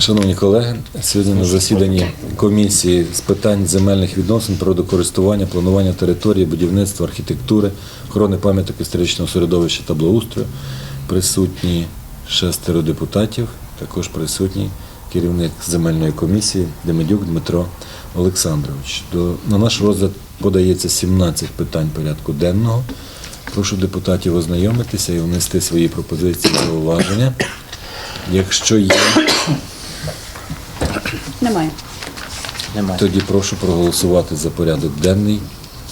Шановні колеги, сьогодні на засіданні комісії з питань земельних відносин, природокористування, планування території, будівництва, архітектури, охорони пам'яток історичного середовища та благоустрою присутні шестеро депутатів, також присутній керівник земельної комісії Демидюк Дмитро Олександрович. До, на наш розгляд подається 17 питань порядку денного. Прошу депутатів ознайомитися і внести свої пропозиції зауваження. Якщо є, Немає. Немає. тоді прошу проголосувати за порядок денний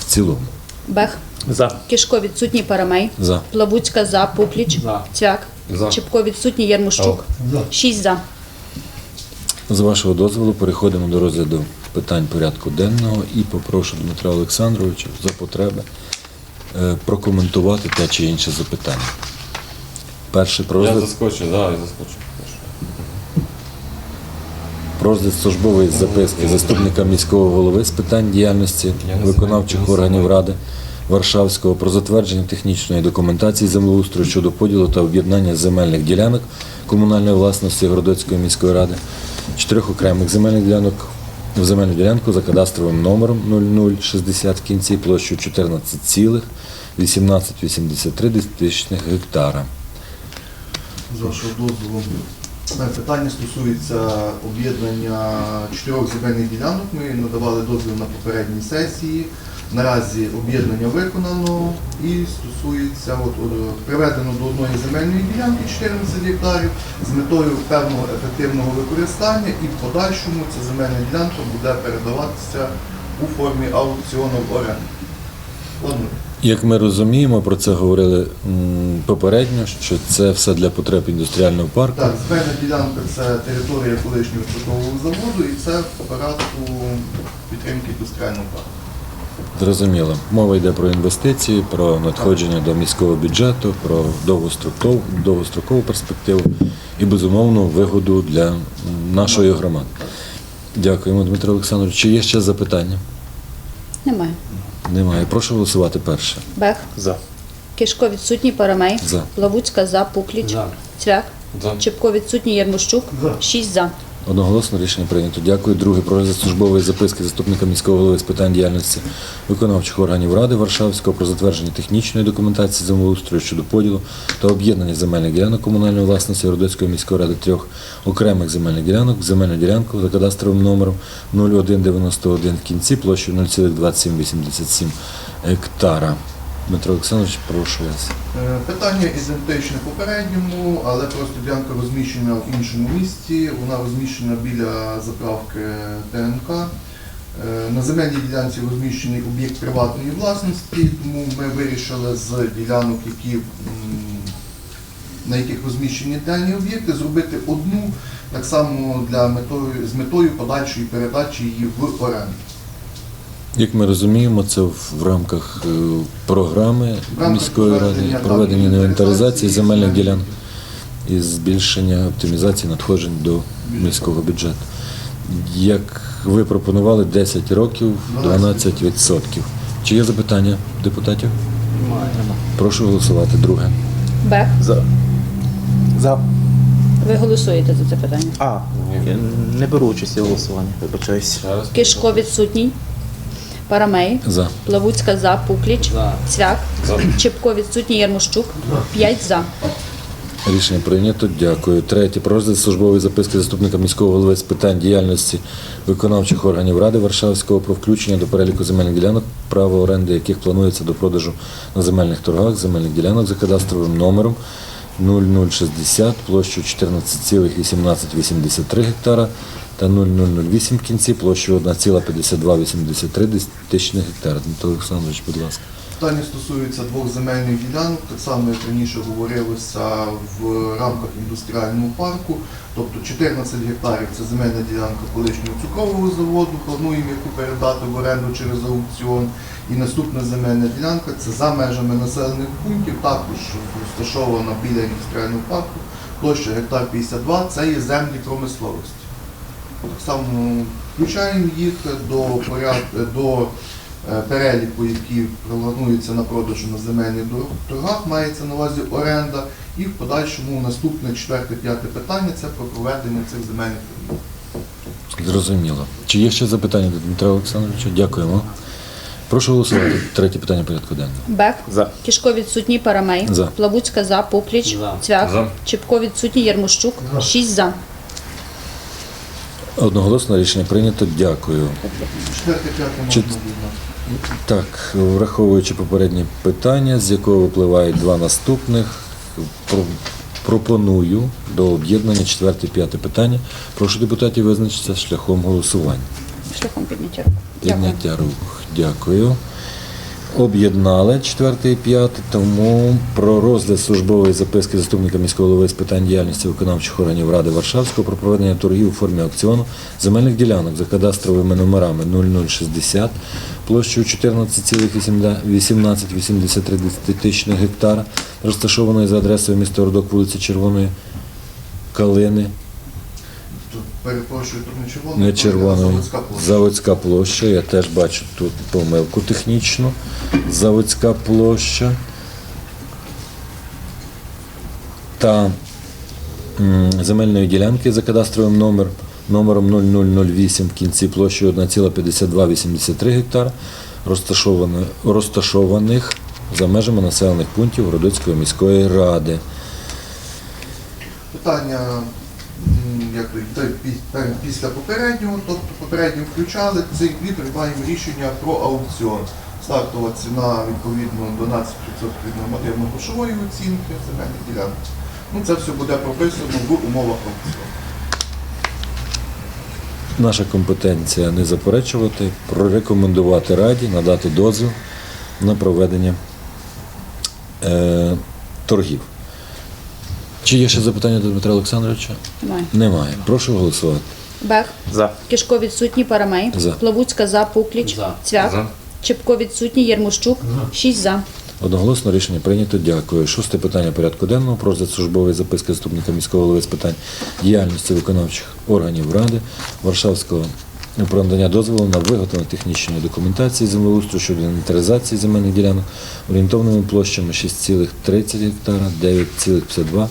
в цілому. Бех. За. Кишко відсутній Парамей. За. Плавуцька за. Пукліч. За. Цвяк. За. Чепко відсутній Ярмощук. Шість за. З вашого дозволу переходимо до розгляду питань порядку денного і попрошу Дмитра Олександровича за потреби е, прокоментувати те чи інше запитання. Перше про Я розгляд, заскочу, да, я заскочу. Розгляд службової записки заступника міського голови з питань діяльності виконавчих органів ради Варшавського про затвердження технічної документації землеустрою щодо поділу та об'єднання земельних ділянок комунальної власності Городоцької міської ради, чотирьох окремих земельних ділянок в земельну ділянку за кадастровим номером 0060 в кінці площею 14,1883 гектара. З вашого дозволу. Е, Питання стосується об'єднання чотирьох земельних ділянок. Ми надавали дозвіл на попередній сесії. Наразі об'єднання виконано і стосується от, приведено до одної земельної ділянки 14 гектарів з метою певного ефективного використання і в подальшому ця земельна ділянка буде передаватися у формі аукціону в оренду. Як ми розуміємо, про це говорили попередньо, що це все для потреб індустріального парку. Так, земельна ділянка це територія колишнього цукрового заводу і це в порядку підтримки індустріального парку. Зрозуміло. Мова йде про інвестиції, про надходження до міського бюджету, про довгострокову, довгострокову перспективу і, безумовно, вигоду для нашої громади. Дякуємо, Дмитро Олександрович. Чи є ще запитання? Немає. Немає. Прошу голосувати перше. Бех. За. Кишко відсутній Парамей. За. Плавуцька за. Пукліч. За. Цвях. За. Чепко відсутній Ярмощук. Шість за. Одноголосно рішення прийнято. Дякую. Друге про службової записки заступника міського голови з питань діяльності виконавчих органів ради Варшавського про затвердження технічної документації землеустрою щодо поділу та об'єднання земельних ділянок комунальної власності Родоцької міської ради трьох окремих земельних ділянок в земельну ділянку за кадастровим номером 0191 в кінці площею 0,2787 гектара. Дмитро Олександрович, прошу вас. Е, Питання ідентичне попередньому, але просто ділянка розміщена в іншому місці. Вона розміщена біля заправки ТНК. Е, На земельній ділянці розміщений об'єкт приватної власності, тому ми вирішили з ділянок, які, на яких розміщені дані об'єкти, зробити одну так само для метою, з метою подальшої передачі її в оренду. Як ми розуміємо, це в рамках е, програми міської ради проведення, інвентаризації земельних земель. ділянок і збільшення оптимізації надходжень до міського бюджету. Як ви пропонували 10 років 12%. Чи є запитання депутатів? Немає. Прошу голосувати. Друге. Бех. За. За. Ви голосуєте за це питання. А, я не беру участь у голосуванні, вибачаюсь. Кишко відсутній. Парамей. За. Плавуцька за. Пукліч. За. Цвяк. За. Чепко відсутній Ярмощук. П'ять за. Рішення прийнято. Дякую. Третє. Про розгляд службової записки заступника міського голови з питань діяльності виконавчих органів Ради Варшавського про включення до переліку земельних ділянок, право оренди яких планується до продажу на земельних торгах, земельних ділянок за кадастровим номером 0060 площу 14,1883 гектара та 0008 в кінці площу 1,5283 тисячних гектара. Дмитро Олександрович, будь ласка. Питання стосується двох земельних ділянок, так само як раніше говорилося в рамках індустріального парку. Тобто 14 гектарів це земельна ділянка колишнього цукрового заводу, плануємо яку передати в оренду через аукціон. І наступна земельна ділянка це за межами населених пунктів, також розташована біля індустріального парку. Площа гектар 52 це є землі промисловості. Так само включаємо їх до поряд до е, переліку, які плануються на продажу на земельних торгах, мається на увазі оренда. І в подальшому наступне четверте, п'яте питання це про проведення цих земельних торгів. Зрозуміло. Чи є ще запитання до Дмитра Олександровича? Дякуємо. Прошу голосувати. Третє питання порядку денного. Бех, За. Кішко відсутній, Парамей, За. Плавуцька за, Пукліч, За. Цвях, За. Чепко відсутній, Єрмощук, 6 за. Одноголосно рішення прийнято. Дякую. Чи- Так, враховуючи попередні питання, з якого випливають два наступних, пропоную до об'єднання четверте, п'яте питання. Прошу депутатів визначитися шляхом голосування. Шляхом підняття рук. Підняття рук. Дякую. Об'єднали четверте і п'яте, тому про розгляд службової записки заступника міського голови з питань діяльності виконавчих органів Ради Варшавського про проведення торгів у формі аукціону земельних ділянок за кадастровими номерами 0060 площею 14,1883 тисячних гектара, розташованої за адресою міста Ордок, вулиця Червоної Калини, перепрошую, тут не червоно, не а заводська площа. Я теж бачу тут помилку технічну. Заводська площа. Та земельної ділянки за кадастровим номер, номером 0008 в кінці площею 1,5283 гектара, розташовано- розташованих за межами населених пунктів Городоцької міської ради. Питання як після попереднього, тобто попередньо включали цей дві приймаємо рішення про аукціон. Стартова ціна відповідно 12% від нормативно-грошової оцінки земельних ділянок. Ну, це все буде прописано в умовах аукціону. Наша компетенція не заперечувати, прорекомендувати раді, надати дозвіл на проведення е, торгів. Чи є ще запитання до Дмитра Олександровича? Немає. Немає. Прошу голосувати. Бех, За. Кішко відсутній, Парамей, За. Плавуцька за, Пукліч, За. Цвях, За. Чепко відсутній, Єрмощук, 6 за. Одноголосно рішення прийнято. Дякую. Шосте питання порядку денного про розгляд службової записки заступника міського голови з питань діяльності виконавчих органів Ради Варшавського про надання дозволу на виготовлення технічної документації землеустрою щодо інвентаризації земельних ділянок орієнтовними площами 6,30 гектара, 9,52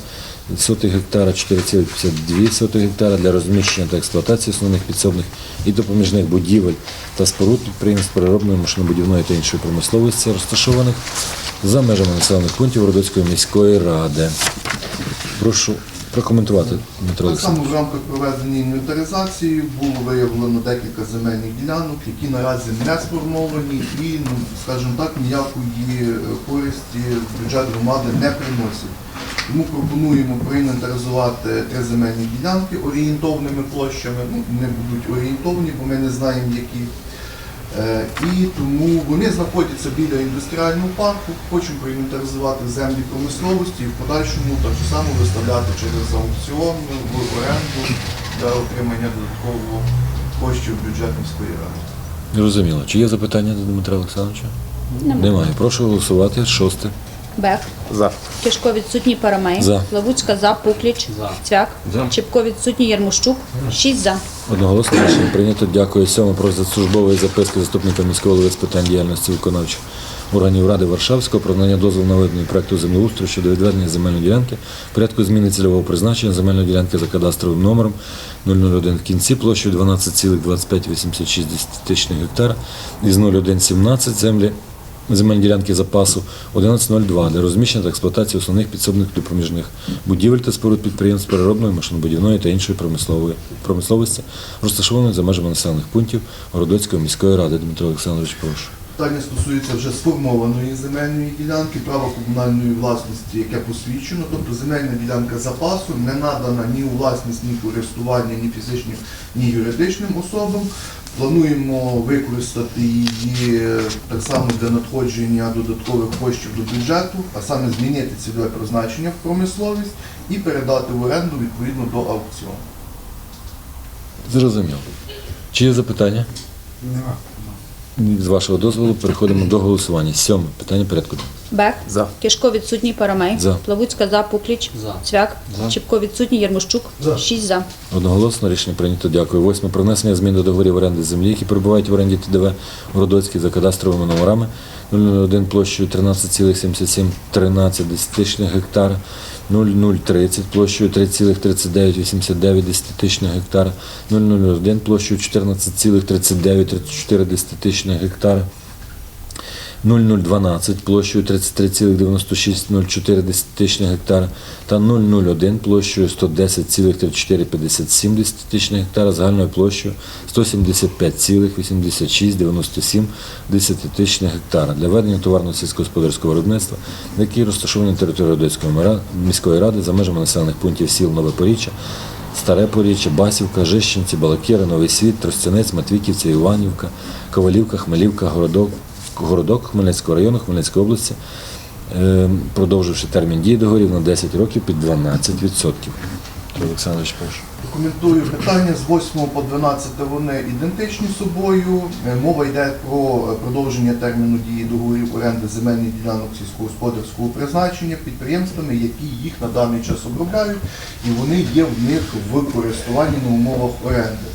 сотих гектара, 4,52 сотих гектара для розміщення та експлуатації основних підсобних і допоміжних будівель та споруд підприємств переробної машинобудівної та іншої промисловості, розташованих за межами населених пунктів Родоцької міської ради. Прошу прокоментувати, Дмитро Так само в рамках проведення інвентаризації було виявлено декілька земельних ділянок, які наразі не сформовані і, ну, скажімо так, ніякої е, користі в бюджет громади не приносять. Тому пропонуємо проінвентаризувати три земельні ділянки орієнтовними площами. Ну, не будуть орієнтовні, бо ми не знаємо, які. Е, І тому вони знаходяться біля індустріального парку. Хочемо проінвентаризувати землі промисловості і в подальшому так само виставляти через аукціон в оренду для отримання додаткового коштів в бюджет міської ради. Зрозуміло. Чи є запитання до Дмитра Олександровича? Немає. Немає. Прошу голосувати. Шосте. Бех, За. Кішко відсутній, Парамей, За. Плавуцька за, Пукліч, За. Цвях, За. Чепко відсутній, Єрмощук, 6 за. Одноголосно рішення прийнято. Дякую. Сьоме про службової записки заступника міського голови з питань діяльності виконавчих органів Ради Варшавського про надання дозволу на видання проекту землеустрою щодо відведення земельної ділянки в порядку зміни цільового призначення земельної ділянки за кадастровим номером 001 в кінці площею 12,2586 тисячних гектара із 0117 землі земельні ділянки запасу 1102 для розміщення та експлуатації основних підсобних допоміжних будівель та споруд підприємств переробної, машинобудівної та іншої промислової промисловості, розташованих за межами населених пунктів Городоцької міської ради. Дмитро Олександрович, прошу. Питання стосується вже сформованої земельної ділянки, права комунальної власності, яке посвідчено, тобто земельна ділянка запасу не надана ні у власність, ні користування, ні фізичним, ні юридичним особам. Плануємо використати її е, так само для надходження додаткових коштів до бюджету, а саме змінити цільове призначення в промисловість і передати в оренду відповідно до аукціону. Зрозуміло. Чи є запитання? З вашого дозволу переходимо до голосування. Сьоме питання порядку. денного. Бех. За. Кишко відсутній Парамей. За. Плавуцька за. Пукліч. Цвяк. Чепко відсутній Єрмощук. 6 за. Одноголосно рішення прийнято. Дякую. Восьме. Про внесення змін до договорів оренди землі, які перебувають в оренді ТДВ Городоцький за кадастровими номерами 001 площею 13,7713 десятитичних гектара, 0030 площею 3,3989 десятитичних гектара, 001 площею 14,3934 десятитичних гектара, 0012 площею 33,9604 десятитичних гектара та 001 площею 110,3457 десятитичних гектара загальною площею 175,8697 гектара. Для ведення товарно сільськогосподарського виробництва, які розташовані на території Одеської міської ради за межами населених пунктів сіл Нове Поріччя, Старе Поріччя, Басівка, Жищенці, Балакіри, Новий Світ, Тростянець, Матвіківця, Іванівка, Ковалівка, Хмелівка, Городок, Городок Хмельницького району Хмельницької області, е, продовживши термін дії договорів на 10 років під 12%. Олександрович, прошу. Коментую питання з 8 по 12 вони ідентичні собою. Е, Мова йде про е, продовження терміну дії договорів оренди земельних ділянок сільськогосподарського призначення підприємствами, які їх на даний час обробляють, і вони є в них в користуванні на умовах оренди.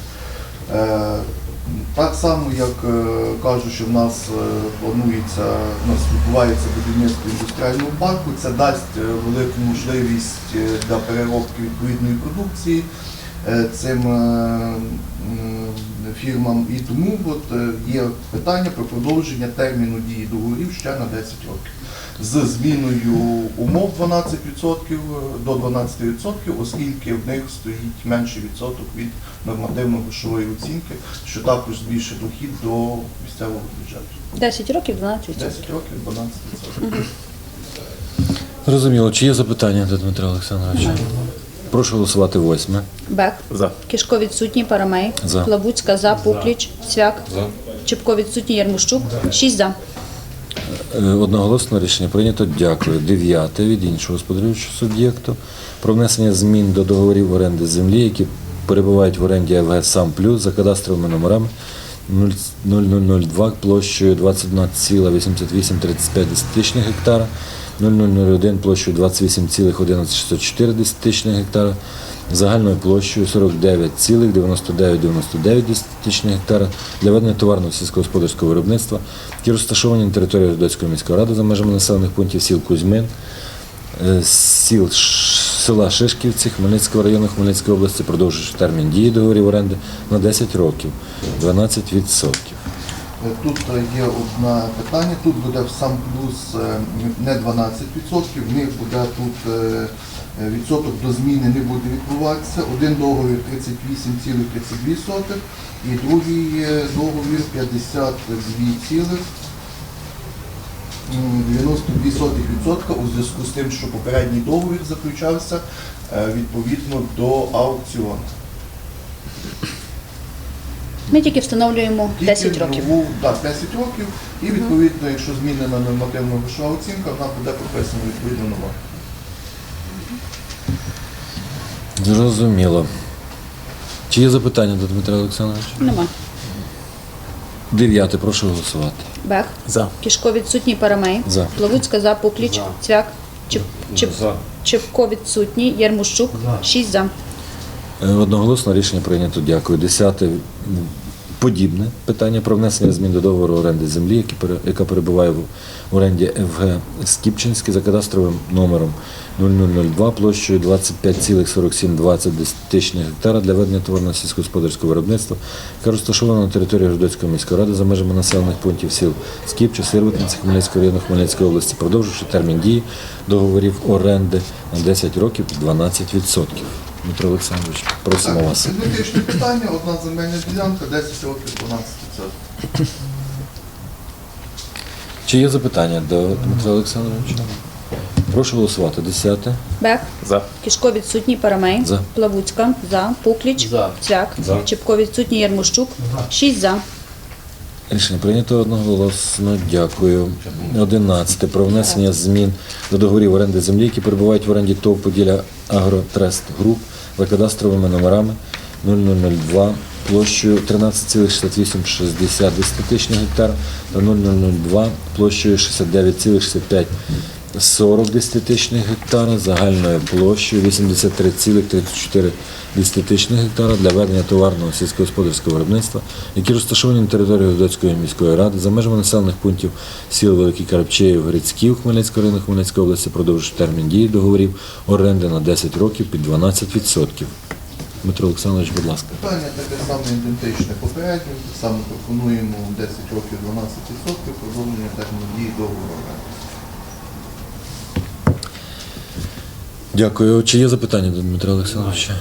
Так само, як е, кажуть, що в нас е, планується, у нас відбувається будівництво індустріального парку, це дасть е, велику можливість для переробки відповідної продукції цим фірмам. І тому от, є питання про продовження терміну дії договорів ще на 10 років. З зміною умов 12% до 12%, оскільки в них стоїть менший відсоток від нормативно-грошової оцінки, що також збільшить дохід до місцевого бюджету. 10 років 12 10 років 12%. Зрозуміло, чи є запитання до Дмитра Олександровича? Прошу голосувати восьме. Бех. За. Кишко відсутній Парамей. За. Плавуцька за. Пукліч. Цвяк. Чепко відсутній Єрмощук. 6 за. Е, Одноголосно рішення прийнято. Дякую. Дев'яте від іншого господарюючого суб'єкту про внесення змін до договорів оренди землі, які перебувають в оренді АВГ «Сам Плюс» за кадастровими номерами 0002 площею 21,8835 гектара, 0001 площею 28,11604 гектара, загальною площею 49,9999 десятичних гектара для ведення товарного сільськогосподарського виробництва, які розташовані на території Родоцької міської ради за межами населених пунктів сіл Кузьмин, е, сіл села Шишківці Хмельницького району Хмельницької області, продовжуючи термін дії договорів оренди на 10 років, 12%. Е, Тут е, є одне питання, тут буде сам плюс не 12%, в них буде тут відсоток до зміни не буде відбуватися. Один договір 38,32 і другий е, договір 52,92% у зв'язку з тим, що попередній договір заключався е, відповідно до аукціону. Ми тільки встановлюємо 10 років. Так, 10 років. І відповідно, якщо змінена нормативна грошова оцінка, вона буде прописана відповідно нова. Зрозуміло. Чи є запитання до Дмитра Олександровича? Нема. Дев'яте, прошу голосувати. Бех. За. Кишко відсутній Парамей. За. Плавуцька за. Пукліч. Цвяк. Чеп, чеп, Чепко відсутній Єрмощук. 6 за. Е, Одноголосно рішення прийнято. Дякую. Десяте подібне питання про внесення змін до договору оренди землі, які пере- яка перебуває в оренді ФГ Скіпчинський за кадастровим номером 0002 площею 25,4720 десятичних гектара для ведення товарно сільськогосподарського виробництва, яка розташована на території Городоцької міської ради за межами населених пунктів сіл Скіпче, Сирватниці Хмельницького району Хмельницької області, продовживши термін дії договорів оренди на 10 років 12%. Дмитро Олександрович, просимо вас. Ідентичне питання, одна земельна ділянка, 10 років 12%. Чи є запитання до Дмитра Олександровича? Прошу голосувати. Десяте. Бех. За. Кишко відсутній Парамей. За. Плавуцька за. Пукліч. За. Цвяк. За. Чепко відсутній Єрмощук. 6 за. Рішення прийнято одноголосно. Дякую. Одинадцяте. Про внесення змін до договорів оренди землі, які перебувають в оренді ТОВ Поділля Агротрест Груп за кадастровими номерами 0002 площею 13,6860 гектар та 0002 площею 69,65 40 десятитичних гектара загальною площею 83,34 десятитичних гектара для ведення товарного сільськогосподарського виробництва, які розташовані на території Годоцької міської ради за межами населених пунктів сіл Великий Карапчеїв, Грицьків, Хмельницького району Хмельницької області продовжують термін дії договорів оренди на 10 років під 12%. Дмитро Олександрович, будь ласка. Питання таке саме ідентичне попередньо, само пропонуємо 10 років 12% продовження терміну дії договору. оренди. Дякую. Чи є запитання до Дмитра Олександровича?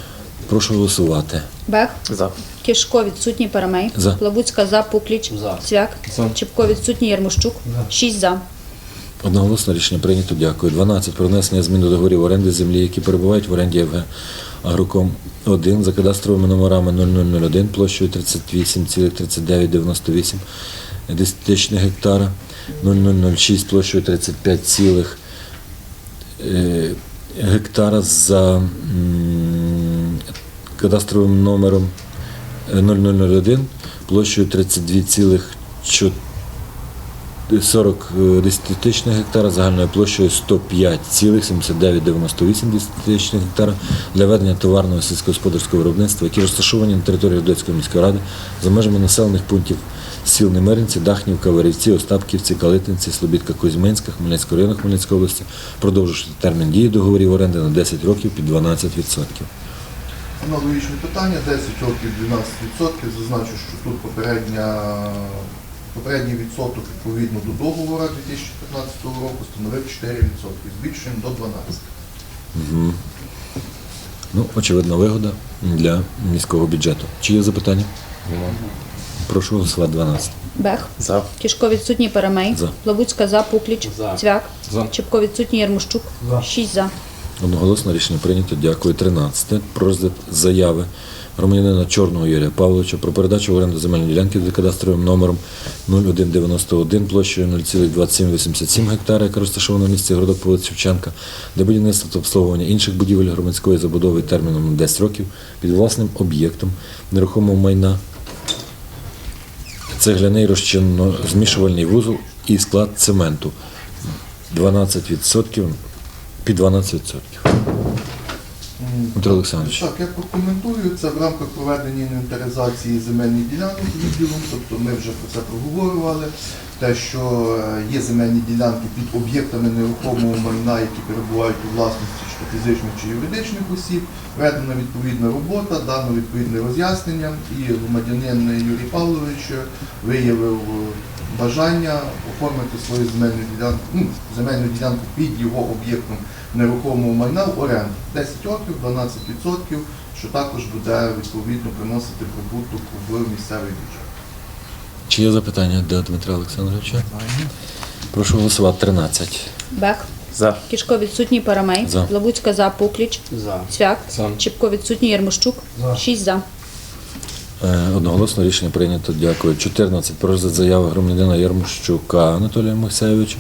Прошу голосувати. Бех, За. Кишко відсутній Парамей, За. Плавуцька за, Пукліч, За. Цвяк, Чепко відсутній Ярмощук, 6 за. Одноголосно рішення прийнято. Дякую. 12. Про внесення змін до договорів оренди землі, які перебувають в оренді ФГ Агроком 1 за кадастровими номерами 0001 площею 38,3998 десятитичних гектара, 0006 площею 35, цілих, е, гектара за кадастровим номером е, 0001 площею 32,4 40 десятитичних гектара загальною площею 105,7998 десятитичних гектара для ведення товарного сільськогосподарського виробництва, які розташовані на території Одеської міської ради за межами населених пунктів сіл Немиринці, Дахнівка, Варівці, Остапківці, Калитинці, Слобідка, Кузьминська, Хмельницького району Хмельницької області, продовжувати термін дії договорів оренди на 10 років під 12%. Аналогічне питання, 10 років 12%. Зазначу, що тут попередня, попередній відсоток відповідно до договору 2015 року становив 4%. Збільшуємо до 12%. Мгм. Ну, очевидна вигода для міського бюджету. Чи є запитання? Прошу голосувати 12. Бех, За. Кишко відсутній Парамей, За. Плавуцька за, Пукліч, За. Цвяк, За. Чепко відсутній Ярмощук, 6 за. Одноголосно рішення прийнято. Дякую. 13. Про розгляд заяви громадянина Чорного Юрія Павловича про передачу в оренду земельної ділянки за кадастровим номером 0191 площею 0,2787 гектара, яка розташована в місті Городок по Шевченка, для будівництва та обслуговування інших будівель громадської забудови терміном на 10 років під власним об'єктом нерухомого майна цегляний розчинно-змішувальний вузол і склад цементу 12% під 12%. Дмитро Олександрович. Так, я прокоментую. Це в рамках проведення інвентаризації земельних ділянок відділом, тобто ми вже про це проговорювали. Те, що е, є земельні ділянки під об'єктами нерухомого майна, які перебувають у власності чи фізичних чи юридичних осіб, ведена відповідна робота, дано відповідне роз'яснення, і громадянин Юрій Павлович виявив е, бажання оформити свою земельну ділянку, ну, земельну ділянку під його об'єктом нерухомого майна в оренду. 10 років, 12%, що також буде відповідно приносити прибуток в місцевий бюджет. Чи є запитання до Дмитра Олександровича? Прошу голосувати 13. Бех, За. Кишко відсутній Парамей, За. Плавуцька за, Пукліч, За. Цвяк, За. Чепко відсутній Ярмощук, 6 за. Е, Одноголосно рішення прийнято. Дякую. 14. Про заяви громадянина Ярмощука Анатолія Михсевича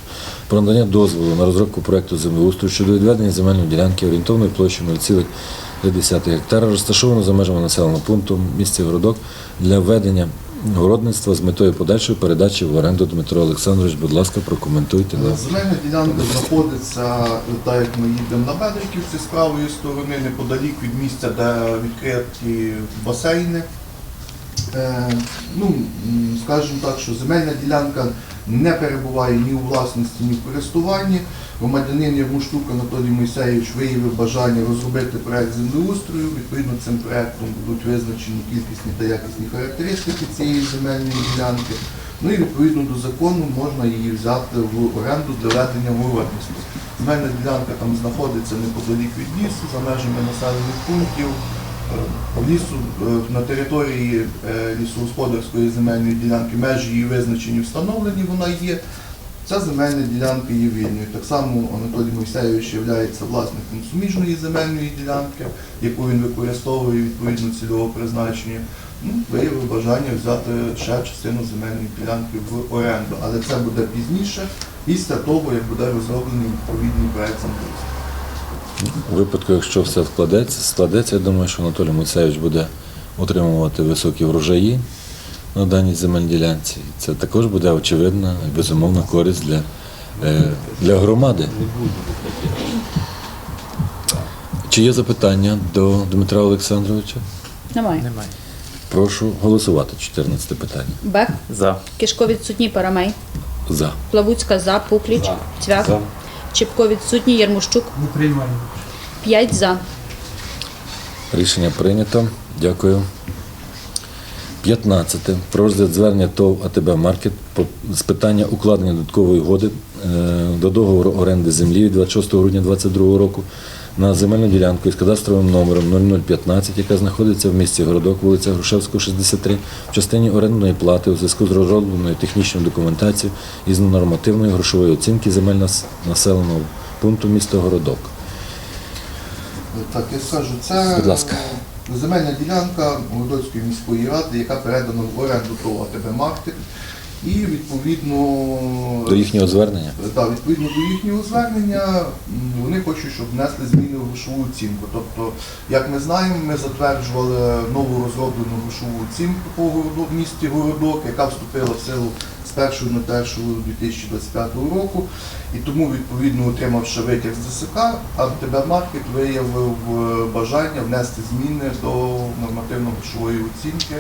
про надання дозволу на розробку проекту землеустрою щодо відведення земельної ділянки орієнтовною площею 0,3 гектара, розташованого за межами населеного пункту в місті Городок для ведення городництва з метою подальшої передачі в оренду Дмитро Олександрович. Будь ласка, прокоментуйте. Е, Земельна ділянка знаходиться, е, так як ми їдемо на Бедриківці з правої сторони, неподалік від місця, де відкриті басейни. Е, ну, скажімо так, що земельна ділянка не перебуває ні у власності, ні в користуванні. Громадянин Ярмуштук Анатолій Мойсеєвич виявив бажання розробити проект землеустрою. Відповідно, цим проектом будуть визначені кількісні та якісні характеристики цієї земельної ділянки. Ну і відповідно до закону можна її взяти в оренду для ведення городництва. Земельна ділянка там знаходиться неподалік від лісу, за межами населених пунктів. Лісу е, на території е, лісогосподарської земельної ділянки межі її визначені, встановлені, вона є. Ця земельна ділянка є вільною. Так само Анатолій Мойсеєвич є власником суміжної земельної ділянки, яку він використовує відповідно цільового призначення. Ну, виявив бажання взяти ще частину земельної ділянки в оренду, але це буде пізніше, після того, як буде розроблений відповідний проект землеустрою. У випадку, якщо все складеться, складеться, я думаю, що Анатолій Муцевич буде отримувати високі врожаї на даній земельній ділянці. Це також буде очевидна і безумовна користь для, е, для громади. Чи є запитання до Дмитра Олександровича? Немає. Немає. Прошу голосувати. 14 питання. Бех, За. Кишко відсутній, Парамей, За. Плавуцька за, Пукліч, Цвях, За. Чепко відсутній, Ярмощук. Не приймаємо. П'ять за. Рішення прийнято. Дякую. 15. Про розгляд звернення ТОВ АТБ Маркет з питання укладення додаткової угоди е, до договору оренди землі від 26 грудня 2022 року на земельну ділянку із кадастровим номером 0015, яка знаходиться в місті Городок, вулиця Грушевського, 63, в частині орендної плати у зв'язку з розробленою технічною документацією із нормативної грошової оцінки земель населеного пункту міста Городок. Так, я скажу, це Будь ласка. е, земельна ділянка Городоцької міської ради, яка передана в оренду ТОВ АТБ Маркет. І відповідно До їхнього звернення. Так, відповідно до їхнього звернення вони хочуть, щоб внесли зміни в грошову оцінку. Тобто, як ми знаємо, ми затверджували нову розроблену грошову оцінку по городу, в місті Городок, яка вступила в силу з 1.01.2025 року. І тому, відповідно, отримавши витяг з ДСК, АТБ Маркет виявив е, бажання внести зміни до нормативно-грошової оцінки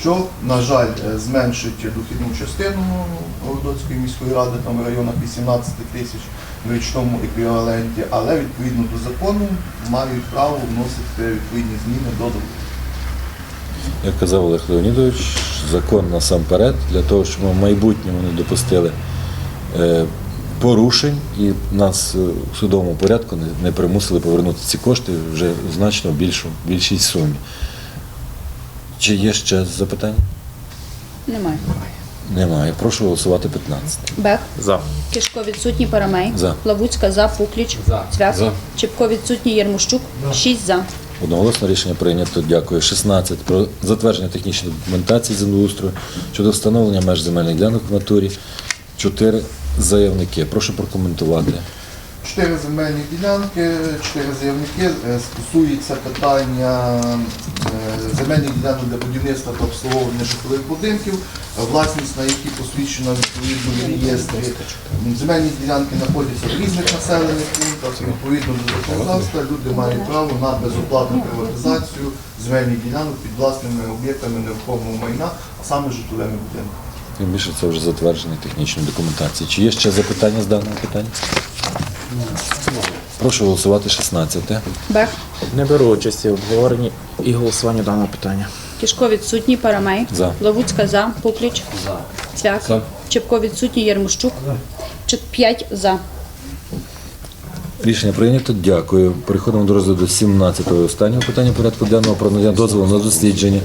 що, на жаль, е, зменшить дохідну частину Городоцької міської ради, там в районах 18 тисяч в річному еквіваленті, але відповідно до закону мають право вносити відповідні зміни до договору. Як казав Олег Леонідович, закон насамперед для того, щоб ми в майбутньому не допустили е, порушень і нас е, в судовому порядку не, примусили повернути ці кошти вже в значно більшу, більшій сумі. Чи є ще запитання? Немає. Немає. Прошу голосувати 15. Бех, За. Кишко відсутній, Парамей, За. Плавуцька за, Пукліч, За. Цвях, За. Чепко відсутній, Єрмощук, 6 за. Одноголосно рішення прийнято. Дякую. 16. Про затвердження технічної документації землеустрою щодо встановлення меж земельних ділянок в натурі. 4 заявники. Прошу прокоментувати. Чотири земельні ділянки, чотири заявники е, стосується питання е, земельних ділянок для будівництва та обслуговування житлових будинків, е, власність на які посвідчена відповідно реєстрі. Земельні ділянки знаходяться в різних населених пунктах. Відповідно до законодавства люди мають право на безоплатну приватизацію земельних ділянок під власними об'єктами нерухомого майна, а саме житловими будинками. Тим більше це вже затвердження технічної документації. Чи є ще запитання з даного питання? Прошу голосувати 16. Бех, Не беру участі в обговоренні і голосуванні даного питання. Кишко відсутній, Парамей, За. Плавуцька за, Пукліч, Цвях, За. Чепко відсутній, Єрмощук, 5 за. Рішення прийнято. Дякую. Переходимо до розгляду 17-го останнього питання порядку денного про надання дозволу на дослідження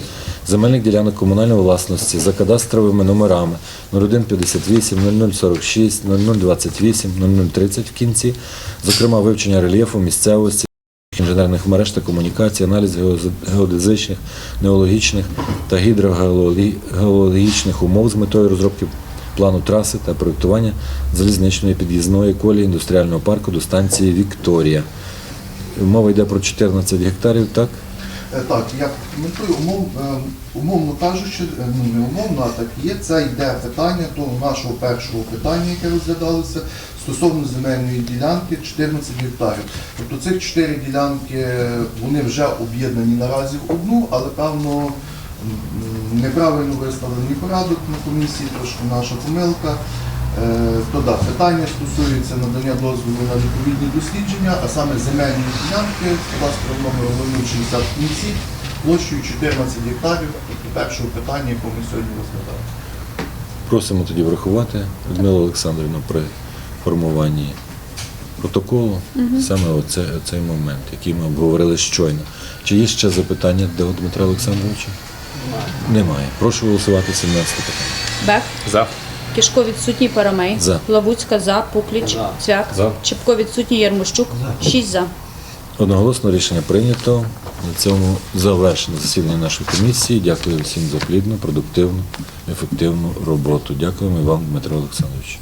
земельних ділянок комунальної власності за кадастровими номерами 0158, 0046, 0028, 0030 в кінці, зокрема вивчення рельєфу місцевості, інженерних мереж та комунікацій, аналіз геодезичних, неологічних та гідрогеологічних умов з метою розробки плану траси та проєктування залізничної під'їзної колії індустріального парку до станції Вікторія. Мова йде про 14 гектарів, так? Е, Так, я коментую умов, е, умовно кажучи, е, ну не умовно, а так є. Це йде питання того нашого першого питання, яке розглядалося стосовно земельної ділянки 14 гектарів. Тобто цих 4 ділянки вони вже об'єднані наразі в одну, але певно неправильно виставлений порядок на комісії, трошки наша помилка. Е, То да, питання стосується надання дозволу на відповідні дослідження, а саме земельні ділянки з кадастровим номером 060 кінці, площею 14 гектарів, тобто першого питання, яке ми сьогодні розглядаємо. Просимо тоді врахувати Людмилу Олександрівну при формуванні протоколу. Саме оце, цей момент, який ми обговорили щойно. Чи є ще запитання до Дмитра Олександровича? Немає. Прошу голосувати 17 питання. За. Кишко відсутній, Парамей, За. Лавуцька за, Пукліч, цвяк. За. Чепко відсутній, ярмощук, 6 за. Одноголосно рішення прийнято. На цьому завершено засідання нашої комісії. Дякую всім за плідну, продуктивну, ефективну роботу. Дякуємо і вам, Дмитро Олександрович.